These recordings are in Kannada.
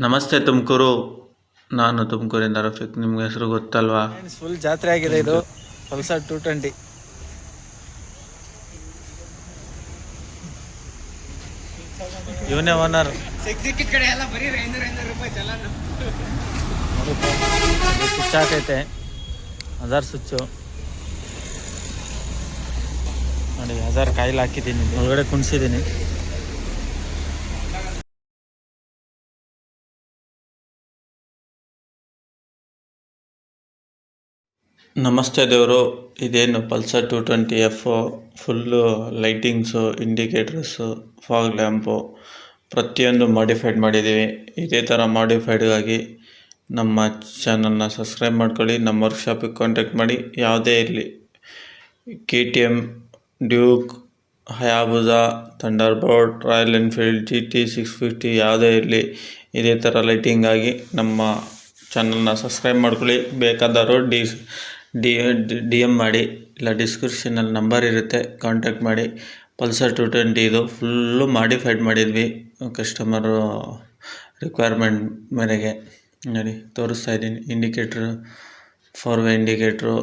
ನಮಸ್ತೆ ತುಮಕೂರು. ನಾನು ತುಮಕೂರಿಂದ ರಫಿಕ್. ನಿಮ್ಗೆ ಹೆಸರು ಗೊತ್ತಲ್ವಾ? ಫುಲ್ ಜಾತ್ರೆ ಆಗಿದೆ ಇದು. ಪಲ್ಸರ್ ಟೂ ಟ್ವೆಂಟಿ ಇವನೇ ಓನರ್ ಸ್ವಿಚ್ ಹಾಕೈತೆ ಹಜಾರ್ ಸ್ವಿಚ್ಚು ನೋಡಿ ಹಜಾರ್ ಕಾಯಿಲ್ ಹಾಕಿದ್ದೀನಿ. ಒಳಗಡೆ ಕುಣಿಸಿದ್ದೀನಿ. ನಮಸ್ತೆ ದೇವರು. ಇದೇನು Pulsar two twenty F full lightings indicators fog lamp ಪ್ರತಿಯೊಂದು ಮಾಡಿಫೈಡ್ ಮಾಡಿದ್ದೀವಿ. ಇದೇ ಥರ ಮಾಡಿಫೈಡ್ಗಾಗಿ ನಮ್ಮ ಚಾನಲ್ನ ಸಬ್ಸ್ಕ್ರೈಬ್ ಮಾಡ್ಕೊಳ್ಳಿ, ನಮ್ಮ ವರ್ಕ್ಶಾಪಿಗೆ ಕಾಂಟ್ಯಾಕ್ಟ್ ಮಾಡಿ. ಯಾವುದೇ ಇರಲಿ. K T M Duke Hayabusa Thunderbird Royal Enfield G T six fifty ಯಾವುದೇ ಇರಲಿ, ಇದೇ ಥರ ಲೈಟಿಂಗಾಗಿ ನಮ್ಮ ಚಾನಲ್ನ ಸಬ್ಸ್ಕ್ರೈಬ್ ಮಾಡ್ಕೊಳ್ಳಿ. ಬೇಕಾದವರು ಡಿ ಡಿ ಡಿ ಎಂ ಮಾಡಿ, ಇಲ್ಲ ಡಿಸ್ಕ್ರಿಪ್ಷನಲ್ಲಿ ನಂಬರ್ ಇರುತ್ತೆ ಕಾಂಟ್ಯಾಕ್ಟ್ ಮಾಡಿ. ಪಲ್ಸರ್ ಟು ಟ್ವೆಂಟಿ ಇದು ಫುಲ್ಲು ಮಾಡಿಫೈಡ್ ಮಾಡಿದ್ವಿ ಕಸ್ಟಮರು ರಿಕ್ವೈರ್ಮೆಂಟ್ ಮೇರೆಗೆ. ನೋಡಿ, ತೋರಿಸ್ತಾ ಇದ್ದೀನಿ. ಇಂಡಿಕೇಟ್ರು ಫೋರ್ ವೇ ಇಂಡಿಕೇಟ್ರು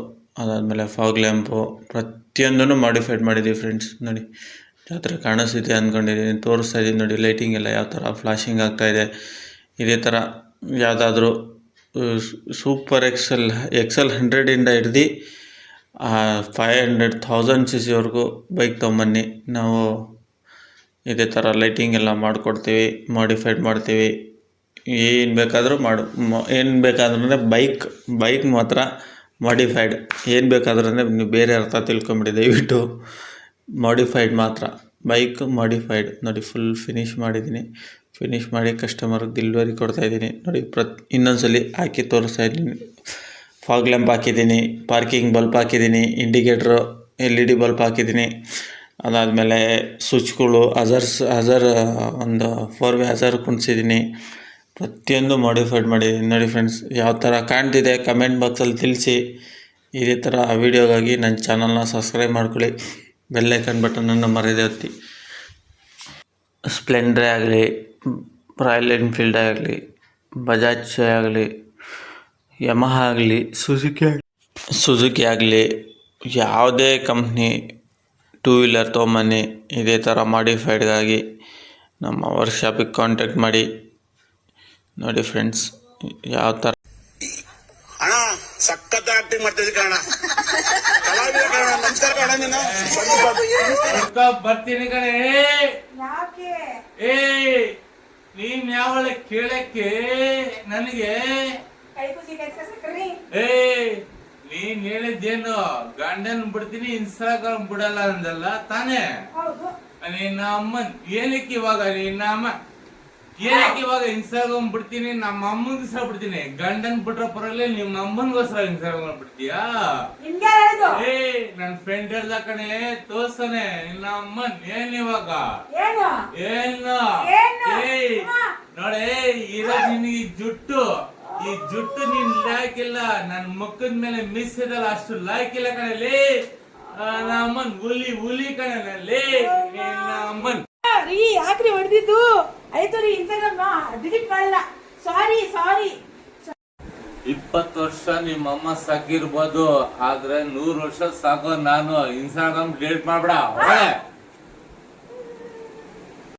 ಅದಾದಮೇಲೆ ಫಾಗ್ ಲ್ಯಾಂಪು ಪ್ರತಿಯೊಂದನ್ನು ಮಾಡಿಫೈಡ್ ಮಾಡಿದ್ವಿ ಫ್ರೆಂಡ್ಸ್ ನೋಡಿ, ಜಾತ್ರೆ ಕಾಣಿಸ್ತಿದೆ ಅಂದ್ಕೊಂಡಿದ್ದೀನಿ ತೋರಿಸ್ತಾ ಇದ್ದೀನಿ ನೋಡಿ ಲೈಟಿಂಗ್ ಎಲ್ಲ ಯಾವ ಥರ ಫ್ಲಾಶಿಂಗ್ ಆಗ್ತಾಯಿದೆ ಇದೇ ಥರ ಯಾವುದಾದ್ರೂ ಸೂಪರ್ ಎಕ್ಸೆಲ್ ಎಕ್ಸೆಲ್ ಹಂಡ್ರೆಡಿಂದ ಹಿಡ್ದು ಫೈವ್ ಹಂಡ್ರೆಡ್ ಥೌಸಂಡ್ ಸಿ ಸಿವರೆಗೂ ಬೈಕ್ ತೊಗೊಂಬನ್ನಿ. ನಾವು ಇದೇ ಥರ ಲೈಟಿಂಗ್ ಎಲ್ಲ ಮಾಡಿಕೊಡ್ತೀವಿ ಮಾಡಿಫೈಡ್ ಮಾಡ್ತೀವಿ. ಏನು ಬೇಕಾದರೂ ಮಾಡು ಏನು ಬೇಕಾದ್ರೆ ಬೈಕ್ ಬೈಕ್ ಮಾತ್ರ ಮಾಡಿಫೈಡ್ ಏನು ಬೇಕಾದ್ರೂ ನೀವು ಬೇರೆ ಅರ್ಥ ತಿಳ್ಕೊಂಬಿಡಿ ದಯವಿಟ್ಟು. ಮಾಡಿಫೈಡ್ ಮಾತ್ರ. ಬೈಕ್ ಮಾಡಿಫೈಡ್ ನೋಡಿ ಫುಲ್ ಫಿನಿಶ್ ಮಾಡಿದ್ದೀನಿ. ಫಿನಿಶ್ ಮಾಡಿ ಕಸ್ಟಮರ್ಗೆ ಡೆಲಿವರಿ ಕೊಡ್ತಾಯಿದ್ದೀನಿ ನೋಡಿ, ಪ್ರತ್, ಇನ್ನೊಂದ್ಸಲಿ ಹಾಕಿ ತೋರಿಸ್ತಾ ಇದ್ದೀನಿ. ಫಾಗ್ ಲ್ಯಾಂಪ್ ಹಾಕಿದ್ದೀನಿ ಪಾರ್ಕಿಂಗ್ ಬಲ್ಪ್ ಹಾಕಿದ್ದೀನಿ indicator L E D bulb ಹಾಕಿದ್ದೀನಿ. ಅದಾದಮೇಲೆ ಸ್ವಿಚ್ಗಳು ಹಜರ್ಸ್ ಹಜರ್ ಒಂದು ಫೋರ್ ವೇ ಹಜರ್ ಕುಣಿಸಿದ್ದೀನಿ. ಪ್ರತಿಯೊಂದು ಮಾಡಿಫೈಡ್ ಮಾಡಿದ್ದೀನಿ. ನೋಡಿ ಫ್ರೆಂಡ್ಸ್ ಯಾವ ಥರ ಕಾಣ್ತಿದೆ ಕಮೆಂಟ್ ಬಾಕ್ಸಲ್ಲಿ ತಿಳಿಸಿ. ಇದೇ ಥರ ವೀಡಿಯೋಗಾಗಿ ನನ್ನ ಚಾನಲ್ನ ಸಬ್ಸ್ಕ್ರೈಬ್ ಮಾಡ್ಕೊಳ್ಳಿ. ಬೆಲ್ಲೈಕನ್ ಬಟನನ್ನು ಮರೆಯದೆ ಒತ್ತಿ ಸ್ಪ್ಲೆಂಡ್ರೇ ಆಗಲಿ ರಾಯಲ್ ಎನ್ಫೀಲ್ಡ್ ಆಗಲಿ ಬಜಾಜ್ ಆಗಲಿ ಯಮಹ ಆಗಲಿ ಸುಜುಕಿ ಆಗಲಿ. ಸುಜುಕಿ ಆಗಲಿ, ಯಾವುದೇ ಕಂಪ್ನಿ ಟೂ ವೀಲರ್ ತೊಗೊಂಬನ್ನಿ, ಇದೇ ಥರ ಮಾಡಿಫೈಡ್ಗಾಗಿ ನಮ್ಮ ವರ್ಕ್ಶಾಪಿಗೆ ಕಾಂಟ್ಯಾಕ್ಟ್ ಮಾಡಿ. ನೋಡಿ ಫ್ರೆಂಡ್ಸ್ ಯಾವ ಥರ ಆಕ್ಟಿಂಗ್ ಮಾಡ್ತಿದ್ದೆ ಕಣ ಕಲಾವಿದ ಕಣ ನಮಸ್ಕಾರ ಕಣ ನೀನು. ಬರ್ತೀನಿ ಕಣೆ. ಯಾಕೆ? ಏ ನೀನ್ ಯಾವಳ ಕೇಳಕ್ಕೆ ನನಗೆ? ಏ ನೀನ್ ಹೇಳಿದ್ದೇನು ಗಂಡನ್ ಬಿಡ್ತೀನಿ ಇನ್ಸ್ಟಾಗ್ರಾಮ್ ಬಿಡಲ್ಲ ಅಂದಲ್ಲ ತಾನೇ? ಹೌದು. ನಿನ್ನ ಅಮ್ಮನ್ ಏನಕ್ಕೆ ಇವಾಗ ನಿನ್ನ ಅಮ್ಮ ಏನಕ್ಕೆ ಇವಾಗ ಇನ್ಸ್ಟಾಗ್ರಾಮ್ ಬಿಡ್ತೀನಿ? ನಮ್ಮ ಅಮ್ಮನಿಗೋಸ್ಕರ ಬಿಡ್ತೀನಿ ಗಂಡನ್ ಬಿಟ್ರ ಪರವಾಗಿಲ್ಲ ನಿಮ್ ಅಮ್ಮನಿಗೋಸ್ಕರ ಇನ್ಸ್ಟಾಗ್ರಾಮ್ ಬಿಡ್ತೀಯಾ ಏ ನನ್ ಫ್ರೆಂಡ್ ಹೇಳ್ದ ಕಣೆ ತೋರ್ಸನೆ ನಿನ್ನ ಅಮ್ಮನ್. ಏನ್ ಇವಾಗ? ಏನು? ಅಮ್ಮ. ನೋಡೇ ಇರೋ ನಿನ್ ಈ ಜುಟ್ಟು. ಈ ಜುಟ್ಟು ನೀನ್ ಇಲ್ಲ. ನನ್ ಮುಖದ ಮೇಲೆ ಮಿಸ್ ಇದಲ್ಲ ಅಷ್ಟು ಲಾಯ್ಕಿಲ್ಲ ಕಣಲ್ಲಿ ನನ್ನ ಅಮ್ಮನ್ ಹುಲಿ ಹುಲಿ ಕಣಲ್ಲಿ ರೀ ಯಾಕ್ರಿ ಹೊಡೆದಿದ್ದು? ಆಯ್ತು ರೀ ಇನ್ಸ್ಟಾಗ್ರಾಮ್ ಡಿಲೀಟ್ ಮಾಡಲ್ಲ ಸಾರಿ ಸಾರಿ ಇಪ್ಪತ್ತು ವರ್ಷ ನಿಮ್ಮ ಅಮ್ಮ ಸಾಕಿರ್ಬೋದು ಆದ್ರೆ ನೂರ್ ವರ್ಷ ಸಾಕೋ ನಾನು ಇನ್ಸ್ಟಾಗ್ರಾಮ್ ಡಿಲೀಟ್ ಮಾಡ್ಬೇಡ.